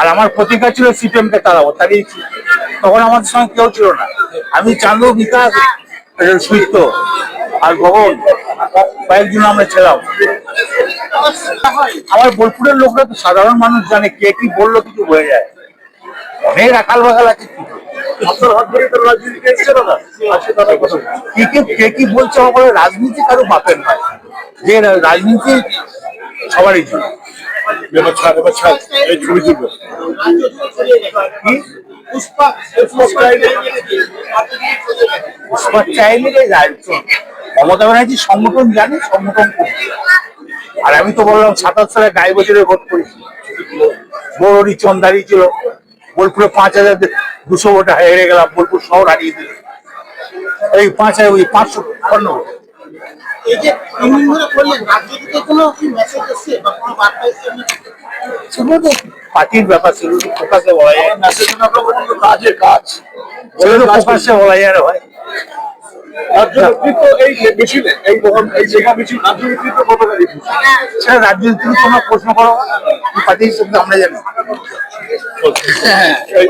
আর আমার প্রতিজ্ঞা ছিল সিপিএম কে তাড়াবো তাড়িয়েছি তখন আমাদের সঙ্গে কেউ ছিল না। আমি চান্দু বিকাশ সুইত্ত আর গগন, কয়েকজন আমরা ছিলাম। আমার বোলপুরের লোকরা তো সাধারণ মানুষ জানে কে কি বলল, কিছু হয়ে যায়। অনেক রাখাল বাগাল আছে। কি কি বলছে আমার রাজনীতি কারও বাপের নয়। যে রাজনীতি সবারই জন্য। এবার ছাড় এবার ছাড়। এই ছবি তুলবো। কি পুষ্পা পুষ্পা চাইলে। মমতা ব্যানার্জি সংগঠন জানে সংগঠন আর আমি তো বললাম সাতাশ সালে গায়ে বছরে ভোট করেছি বড়ি চন্দারি ছিল। বোলপুরে পাঁচ হাজার দুশো ভোটে হেরে গেলাম বোলপুর শহর হারিয়ে দিল এই পাঁচ হাজার ওই পাঁচশো এই যে ধরে রাজ্য পার্টির ব্যাপার সেগুলো তো ফোকাসে বলা যায় না। কাজ। ফোকাসে বলা যায় ভাই রাজনীতি তোমরা প্রশ্ন করো কি পার্টি হিসেবে আমরা জানি। এই